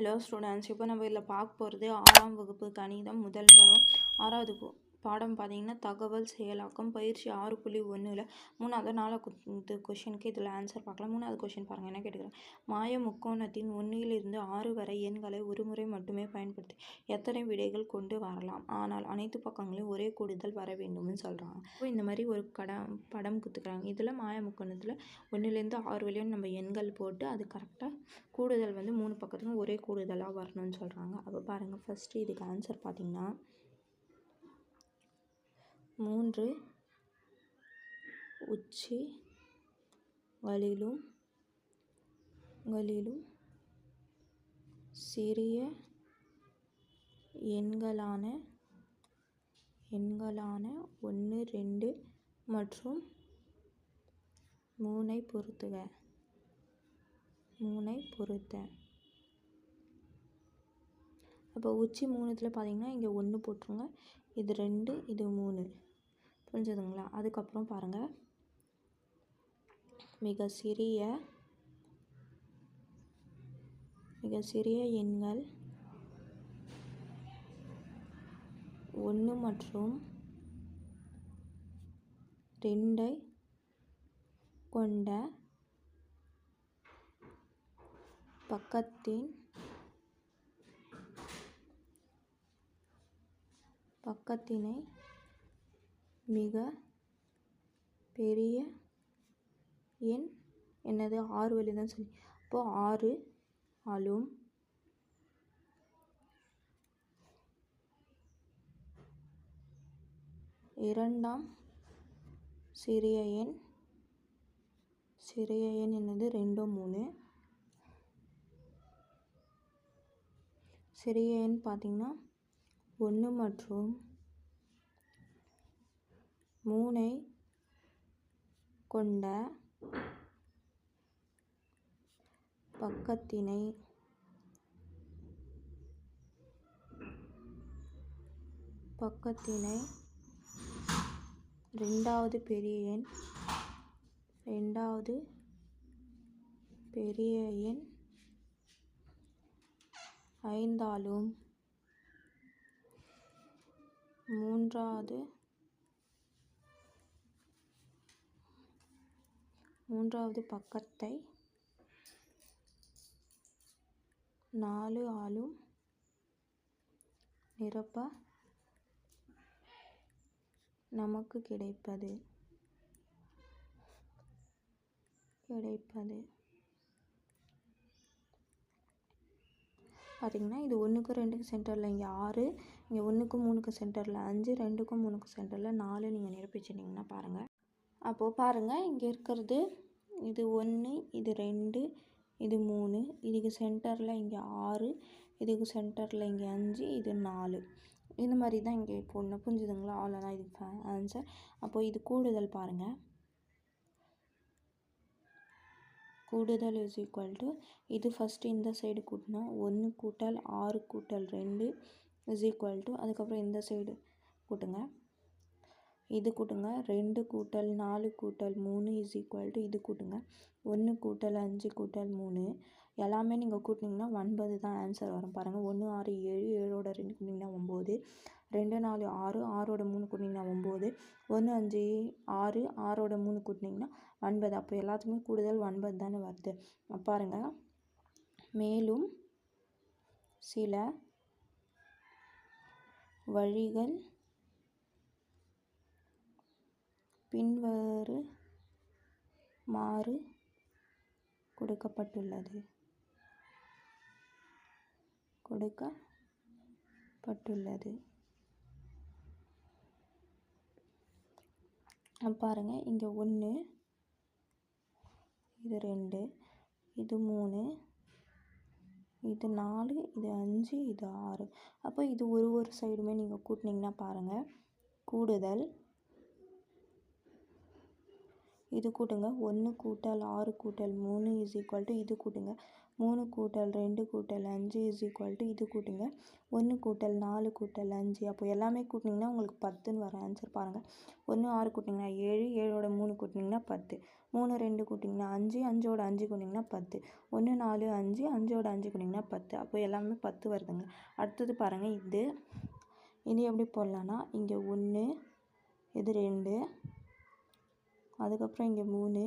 Hello students இப்போ நம்ம இதில் பார்க்க போகிறது ஆறாம் வகுப்பு கணிதம் முதல் பருவம் ஆறாவது பாடம் பார்த்தீங்கன்னா தகவல் செயலாக்கம் பயிற்சி ஆறு புள்ளி ஒன்றில் மூணாவது நாலாவது கொஷனுக்கு இதில் ஆன்சர் பார்க்கலாம் மூணாவது கொஷின் பாருங்கள் என்ன கேட்டுக்கிறேன்? மாய முக்கோணத்தின் ஒன்றிலிருந்து ஆறு வரை எண்களை ஒரு முறை மட்டுமே பயன்படுத்தி எத்தனை விடைகள் கொண்டு வரலாம்? ஆனால் அனைத்து பக்கங்களையும் ஒரே கூடுதல் வர வேண்டும்னு சொல்கிறாங்க இப்போ இந்த மாதிரி ஒரு கடம் படம் கொடுத்துக்கிறாங்க இதில் மாய முக்கோணத்தில் ஒன்றுலேருந்து ஆறு வரையும் நம்ம எண்கள் போட்டு அது கரெக்டாக கூடுதல் வந்து மூணு பக்கத்துக்கும் ஒரே கூடுதலாக வரணும்னு சொல்கிறாங்க அப்போ பாருங்கள் ஃபஸ்ட்டு இதுக்கு ஆன்சர் பார்த்திங்கன்னா மூன்று உச்சி களிலும் களிலும் சிறிய எண்களான எண்களான ஒன்று ரெண்டு மற்றும் மூணை பொறுத்துக மூணை பொறுத்த அப்போ உச்சி மூணுத்தில் பார்த்தீங்கன்னா இங்கே ஒன்று போட்டுருங்க. இது ரெண்டு இது மூணு. புரிஞ்சுதுங்களா? அதுக்கப்புறம் பாருங்கள் மிக சிறிய மிக சிறிய எண்கள் ஒன்று மற்றும் ரெண்டை கொண்ட பக்கத்தின் பக்கத்தினை மிக பெரிய எண். என்னது? ஆறு வழி தான் சொல்லி. அப்போ ஆறு ஆளும் இரண்டாம் சிறிய எண். சிறிய எண் என்னது? ரெண்டு மூணு. சிறிய எண் பார்த்திங்கன்னா ஒன்று மற்றும் மூனை கொண்ட பக்கத்தினை பக்கத்தினை ரெண்டாவது பெரிய எண் ரெண்டாவது பெரிய எண் ஐந்தாலும் மூன்றாவது மூன்றாவது பக்கத்தை நாலு ஆளும் நிரப்ப நமக்கு கிடைப்பது. கிடைப்பது. பார்த்திங்கன்னா இது ஒன்றுக்கும் ரெண்டுக்கு சென்டரில் இங்கே ஆறு இங்கே ஒன்றுக்கும் மூணுக்கு சென்டரில் அஞ்சு ரெண்டுக்கும் மூணுக்கு சென்டரில் நாலு நீங்கள் நிரப்பிச்சிட்டிங்கன்னா பாருங்கள் அப்போது பாருங்கள் இங்கே இருக்கிறது இது ஒன்று இது ரெண்டு இது மூணு இதுக்கு சென்டரில் இங்கே ஆறு இதுக்கு சென்டரில் இங்கே அஞ்சு இது நாலு. இந்த மாதிரி தான் இங்கே போடணும் புரிஞ்சுதுங்களா? அவ்வளோதான் இதுக்கு ஆன்சர் அப்போது இது கூடுதல் பாருங்கள் கூடுதல் இஸ் ஈக்குவல் டு இது ஃபஸ்ட்டு இந்த சைடு கூட்டினா ஒன்று கூட்டல் ஆறு கூட்டல் ரெண்டு இஸ் ஈக்குவல் டு அதுக்கப்புறம் இந்த சைடு கூட்டுங்க. இது கூட்டுங்க. ரெண்டு கூட்டல் நாலு கூட்டல் மூணு இஸ் ஈக்குவல் டு இது கூட்டுங்க. ஒன்று கூட்டல் அஞ்சு கூட்டல் மூணு. எல்லாமே நீங்கள் கூட்டினீங்கன்னா ஒன்பது தான் ஆன்சர் வரும். பாருங்கள் ஒன்று ஆறு ஏழு ஏழோட ரெண்டு கூட்டிங்கன்னா ஒம்பது. ரெண்டு நாலு ஆறு ஆறோட மூணு கூட்டிங்கன்னா ஒம்பது. ஒன்று அஞ்சு ஆறு ஆறோட மூணு கூட்டினீங்கன்னா ஒன்பது. அப்போ எல்லாத்துக்குமே கூடுதல் ஒன்பது தானே வருது. பாருங்கள் மேலும் சில வழிகள் பின்வரு மாறு கொடுக்கப்பட்டுள்ளது. கொடுக்கப்பட்டுள்ளது. பாருங்கள் பாருங்க இங்கே ஒன்று இது ரெண்டு இது மூணு இது நாலு இது அஞ்சு இது ஆறு. அப்போ இது ஒரு ஒரு சைடுமே நீங்கள் கூட்டினீங்கன்னா பாருங்கள் கூடுதல் இது கூட்டுங்க. ஒன்று கூட்டல் ஆறு கூட்டல் மூணு இஸ் ஈக்குவல் டு இது கூட்டுங்க. மூணு கூட்டல் ரெண்டு கூட்டல் அஞ்சு இஸ் ஈக்குவல் டு இது கூட்டுங்க. ஒன்று கூட்டல் நாலு கூட்டல் அஞ்சு. அப்போ எல்லாமே கூட்டினீங்கன்னா உங்களுக்கு பத்துன்னு வர ஆன்சர் பாருங்கள் ஒன்று ஆறு கூட்டிங்கன்னா ஏழு ஏழோட மூணு கூட்டினீங்கன்னா பத்து. மூணு ரெண்டு கூட்டிங்கன்னா அஞ்சு அஞ்சோட அஞ்சு கூட்டிங்கன்னா பத்து. ஒன்று நாலு அஞ்சு அஞ்சோட அஞ்சு கூட்டிங்கன்னா பத்து. அப்போ எல்லாமே பத்து வருதுங்க. அடுத்தது பாருங்கள் இது இது எப்படி போடலான்னா இங்கே ஒன்று இது ரெண்டு அதுக்கப்புறம் இங்கே மூணு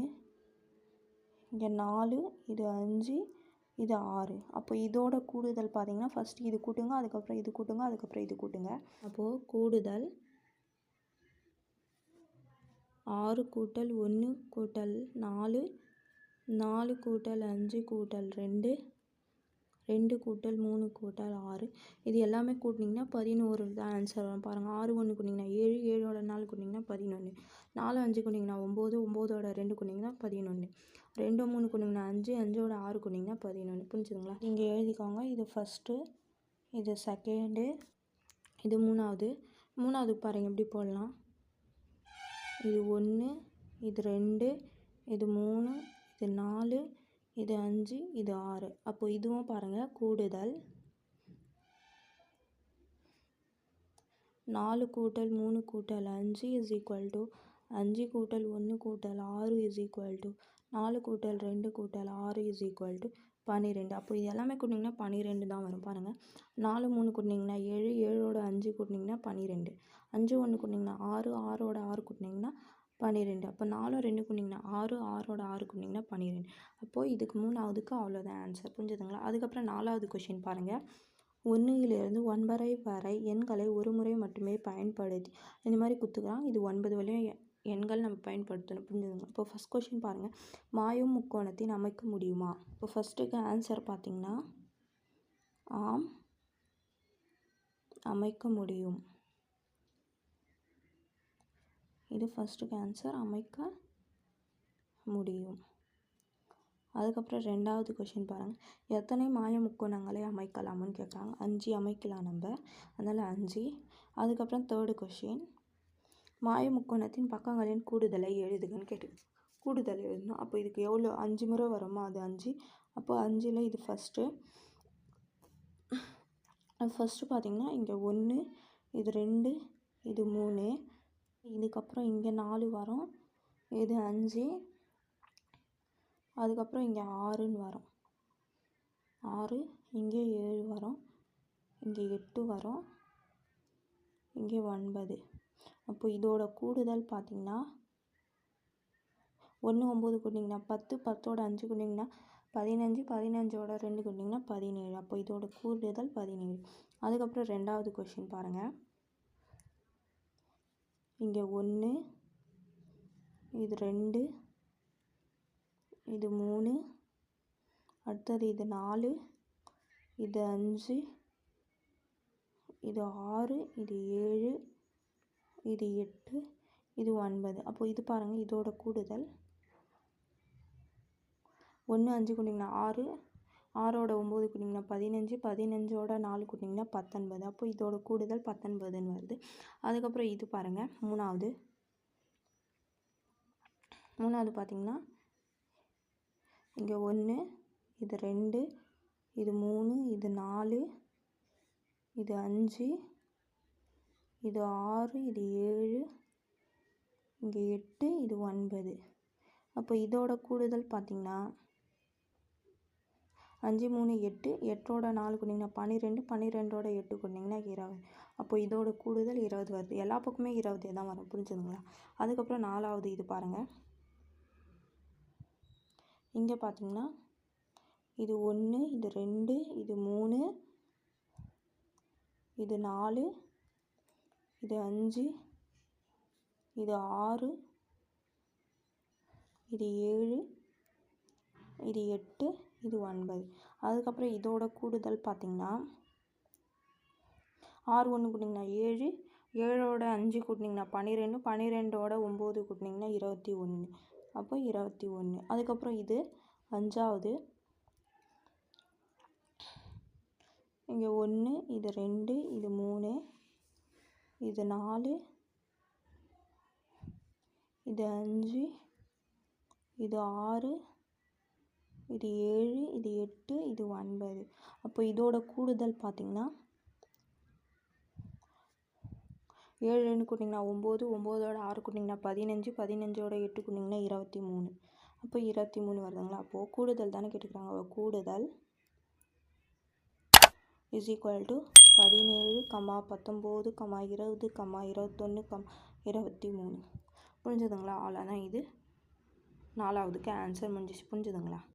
இங்கே நாலு இது அஞ்சு இது ஆறு. அப்போ இதோட கூடுதல் பார்த்திங்கன்னா ஃபஸ்ட்டு இது கூட்டுங்க அதுக்கப்புறம் இது கூட்டுங்க அதுக்கப்புறம் இது கூட்டுங்க. அப்போது கூடுதல் ஆறு கூட்டல் ஒன்று கூட்டல் நாலு நாலு கூட்டல் அஞ்சு கூட்டல் ரெண்டு ரெண்டு கூட்டல் மூணு கூட்டல் ஆறு. இது எல்லாமே கூட்டினீங்கன்னா பதினோரு தான் ஆன்சர் வரும். பாருங்கள் ஆறு ஒன்று கூட்டிங்கன்னா ஏழு ஏழோட நாலு கூட்டிங்கன்னா பதினொன்று நாலு அஞ்சு கூட்டிங்கன்னா ஒம்பது ஒம்போதோட ரெண்டு கூட்டிங்கன்னா பதினொன்று ரெண்டு மூணு கூட்டிங்கன்னா அஞ்சு அஞ்சோட ஆறு கூட்டிங்கன்னா பதினொன்று புரிஞ்சுதுங்களா? நீங்கள் எழுதிக்கோங்க. இது ஃபஸ்ட்டு இது செகண்டு இது மூணாவது. மூணாவது பாருங்கள் எப்படி போடலாம்? இது ஒன்று இது ரெண்டு இது மூணு இது நாலு இது அஞ்சு இது ஆறு. அப்போ இதுவும் பாருங்கள் கூடுதல். நாலு கூட்டல் மூணு கூட்டல் அஞ்சு இஸ் ஈக்குவல் டு அஞ்சு கூட்டல் ஒன்று கூட்டல் ஆறு இஸ் ஈக்குவல் டு நாலு கூட்டல் ரெண்டு கூட்டல் ஆறு இஸ் ஈக்குவல் டு பன்னிரெண்டு அப்போ இது எல்லாமே கூட்டிங்கன்னா பன்னிரெண்டு தான் வரும். பாருங்கள் நாலு மூணு கூட்டினிங்கன்னா ஏழு ஏழோட அஞ்சு கூட்டினீங்கன்னா பன்னிரெண்டு அஞ்சு ஒன்று கூட்டினீங்கன்னா ஆறு ஆறோட ஆறு கூட்டினிங்கன்னா பன்னிரெண்டு. அப்போ நாலும் ரெண்டு கூட்டிங்கன்னா ஆறு ஆறோட ஆறு கூட்டினீங்கன்னா பன்னிரெண்டு. அப்போது இதுக்கு மூணாவதுக்கு அவ்வளோதான் ஆன்சர் புரிஞ்சுதுங்களா? அதுக்கப்புறம் நாலாவது கொஷின் பாருங்கள் ஒன்றுலேருந்து ஒன்பரை வரை எண்களை ஒரு முறை மட்டுமே பயன்படுத்தி இந்த மாதிரி குத்துக்கலாம் இது ஒன்பது வரையும் எண்கள் நம்ம பயன்படுத்தணும். புரிஞ்சுதுங்களா? இப்போ ஃபஸ்ட் கொஷின் பாருங்கள் மாயும் முக்கோணத்தின் அமைக்க முடியுமா? இப்போ ஃபஸ்ட்டுக்கு ஆன்சர் பார்த்திங்கன்னா ஆம் அமைக்க முடியும். இது ஃபஸ்ட்டுக்கு ஆன்சர் அமைக்க முடியும். அதுக்கப்புறம் ரெண்டாவது கொஷின் பாருங்கள் எத்தனை மாய முக்கோணங்களை அமைக்கலாம்னு கேட்குறாங்க அஞ்சு அமைக்கலாம் நம்ம. அதனால் அஞ்சு. அதுக்கப்புறம் தேர்டு கொஷின் மாய முக்கோணத்தின் பக்கங்களின் கூடுதலை எழுதுகன்னு கேட்டு கூடுதல் எழுதணும். அப்போ இதுக்கு எவ்வளோ அஞ்சு முறை வருமா? அது அஞ்சு. அப்போ அஞ்சில் இது ஃபஸ்ட்டு ஃபஸ்ட்டு பார்த்திங்கன்னா இங்கே ஒன்று இது ரெண்டு இது மூணு இதுக்கப்புறம் இங்கே நாலு வரும். இது அஞ்சு. அதுக்கப்புறம் இங்கே ஆறுன்னு வரும். ஆறு இங்கே ஏழு வரும். இங்கே எட்டு வரும். இங்கே ஒன்பது. அப்போ இதோட கூடுதல் பார்த்திங்கன்னா ஒன்று ஒம்பது கூட்டிங்கன்னா பத்து பத்தோட அஞ்சு கூட்டிங்கன்னா பதினஞ்சு பதினஞ்சோட ரெண்டு கூட்டிங்கன்னா பதினேழு. அப்போ இதோட கூடுதல் பதினேழு. அதுக்கப்புறம் ரெண்டாவது கொஷின் பாருங்கள் இங்கே ஒன்று இது ரெண்டு இது மூணு அடுத்தது இது நாலு இது அஞ்சு இது ஆறு இது ஏழு இது எட்டு இது ஒன்பது. அப்போ இது பாருங்கள் இதோட கூடுதல். ஒன்று அஞ்சு கொண்டிங்கன்னா ஆறு ஆறோட ஒம்பது கூட்டிங்கன்னா பதினஞ்சு பதினஞ்சோட நாலு கூட்டிங்கன்னா பத்தொன்பது. அப்போ இதோட கூடுதல் பத்தொன்பதுன்னு வருது. அதுக்கப்புறம் இது பாருங்கள் மூணாவது. மூணாவது பார்த்திங்கன்னா இங்கே ஒன்று இது ரெண்டு இது மூணு இது நாலு இது அஞ்சு இது ஆறு இது ஏழு இங்கே எட்டு இது ஒன்பது. அப்போ இதோட கூடுதல் பார்த்திங்கன்னா அஞ்சு மூணு எட்டு எட்டோட நாலு கொண்டிங்கன்னா பன்னிரெண்டு பன்னிரெண்டோட எட்டு கொண்டிங்கன்னா இருபது அப்போ இதோட கூடுதல் இருபது வருது. எல்லா பக்கமே இருபது தான் வரும். புரிஞ்சுதுங்களா? அதுக்கப்புறம் நாலாவது இது பாருங்கள் இங்கே பார்த்தீங்கன்னா இது ஒன்று இது ரெண்டு இது மூணு இது நாலு இது அஞ்சு இது ஆறு இது ஏழு இது எட்டு இது ஒன்பது. அதுக்கப்புறம் இதோட கூடுதல் பார்த்திங்கன்னா ஆறு ஒன்று கூட்டிங்கன்னா ஏழு ஏழோட அஞ்சு கூட்டினீங்கன்னா பன்னிரெண்டு பன்னிரெண்டோட ஒம்பது கூட்டினீங்கன்னா இருபத்தி ஒன்று. அப்போ இருபத்தி ஒன்று. அதுக்கப்புறம் இது அஞ்சாவது. இங்கே ஒன்று இது ரெண்டு இது மூணு இது நாலு இது அஞ்சு இது ஆறு இது ஏழு இது எட்டு இது ஒன்பது. அப்போ இதோட கூடுதல் பார்த்திங்கன்னா ஏழு கூட்டிங்கன்னா ஒம்பது ஒம்போதோட ஆறு கூட்டிங்கன்னா பதினஞ்சு பதினஞ்சோட எட்டு கூட்டிங்கன்னா இருபத்தி மூணு அப்போ இருபத்தி மூணு வருதுங்களா? அப்போது கூடுதல் தானே கேட்டுக்கிறாங்க. கூடுதல் இஸ் ஈக்குவல் டு பதினேழு கம்மா பத்தொம்போது கம்மா இருபது கம்மா இருபத்தொன்று கம் இருபத்தி மூணு புரிஞ்சுதுங்களா? அவ்வளோதான் இது நாலாவதுக்கு ஆன்சர் முடிஞ்சிச்சு. புரிஞ்சுதுங்களா?